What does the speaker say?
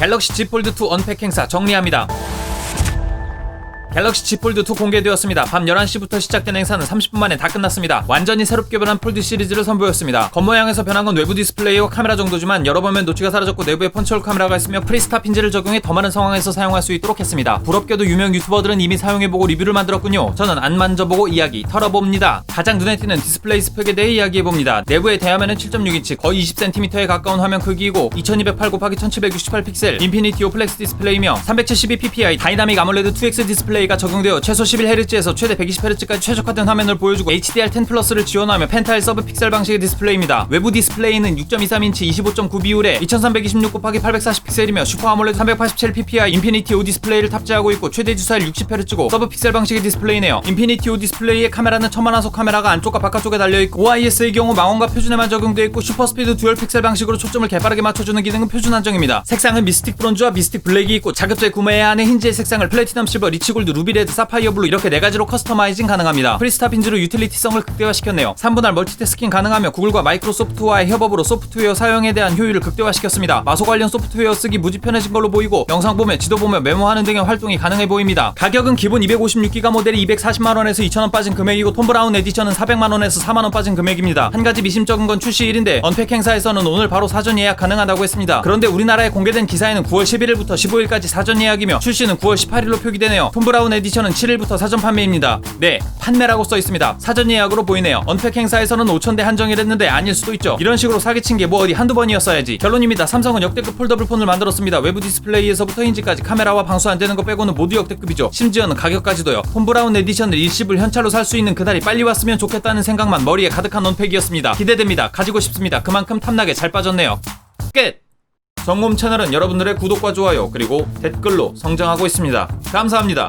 갤럭시 Z 폴드 2 언팩 행사 정리합니다. 갤럭시 Z 폴드 2 공개되었습니다. 밤 11시부터 시작된 행사는 30분 만에 다 끝났습니다. 완전히 새롭게 변한 폴드 시리즈를 선보였습니다. 겉모양에서 변한 건 외부 디스플레이와 카메라 정도지만 열어보면 노치가 사라졌고 내부에 펀치홀 카메라가 있으며 프리스타 핀즈를 적용해 더 많은 상황에서 사용할 수 있도록 했습니다. 부럽게도 유명 유튜버들은 이미 사용해보고 리뷰를 만들었군요. 저는 안 만져보고 이야기 털어봅니다. 가장 눈에 띄는 디스플레이 스펙에 대해 이야기해봅니다. 내부의 대화면은 7.6인치 거의 20cm에 가까운 화면 크기이고 2208 곱하기 1768 픽셀 인피니티 오플렉스 디스플레이며 372ppi 다이나믹 아몰레드 2X 디스플레이 가 적용되어 최소 11Hz에서 최대 120Hz까지 최적화된 화면을 보여주고 HDR10 플러스를 지원하며 펜타일 서브 픽셀 방식의 디스플레이입니다. 외부 디스플레이는 6.23인치 25.9 비율에 2326 곱하기 840 픽셀이며 슈퍼 아몰레드 387ppi 인피니티 O 디스플레이를 탑재하고 있고 최대 주사율 60Hz고 서브 픽셀 방식의 디스플레이네요. 인피니티 O 디스플레이의 카메라는 천만화소 카메라가 안쪽과 바깥쪽에 달려 있고 OIS의 경우 망원과 표준에만 적용되어 있고 슈퍼 스피드 듀얼 픽셀 방식으로 초점을 개빠르게 맞춰주는 기능은 표준 한정입니다. 색상은 미스틱 브론즈와 미스틱 블랙이 있고 자급자에 구매해야 하는 힌지의 색상을 플래티넘 실버, 리치 골드, 루비 레드, 사파이어 블루 이렇게 네 가지로 커스터마이징 가능합니다. 프리스타 핀즈로 유틸리티성을 극대화시켰네요. 3분할 멀티태스킹 가능하며 구글과 마이크로소프트와의 협업으로 소프트웨어 사용에 대한 효율을 극대화시켰습니다. 마소 관련 소프트웨어 쓰기 무지 편해진 걸로 보이고 영상 보면 지도 보면 메모하는 등의 활동이 가능해 보입니다. 가격은 기본 256기가 모델이 240만 원에서 2천 원 빠진 금액이고 톰 브라운 에디션은 400만 원에서 4만 원 빠진 금액입니다. 한 가지 미심쩍은 건 출시일인데 언팩 행사에서는 오늘 바로 사전 예약 가능하다고 했습니다. 그런데 우리나라에 공개된 기사에는 9월 11일부터 15일까지 사전 예약이며 출시는 9월 18일로 표기되네요. 톰 브라운 에디션은 7일부터 사전 판매입니다. 네, 판매라고 써 있습니다. 사전 예약으로 보이네요. 언팩 행사에서는 5,000대 한정이랬는데 아닐 수도 있죠. 이런 식으로 사기친 게 뭐 어디 한두 번이었어야지. 결론입니다. 삼성은 역대급 폴더블 폰을 만들었습니다. 외부 디스플레이에서부터 힌지까지 카메라와 방수 안 되는 거 빼고는 모두 역대급이죠. 심지어는 가격까지도요. 톰 브라운 에디션을 일시불 현찰로 살 수 있는 그날이 빨리 왔으면 좋겠다는 생각만 머리에 가득한 언팩이었습니다. 기대됩니다. 가지고 싶습니다. 그만큼 탐나게 잘 빠졌네요. 끝! 정몸 채널은 여러분들의 구독과 좋아요 그리고 댓글로 성장하고 있습니다. 감사합니다.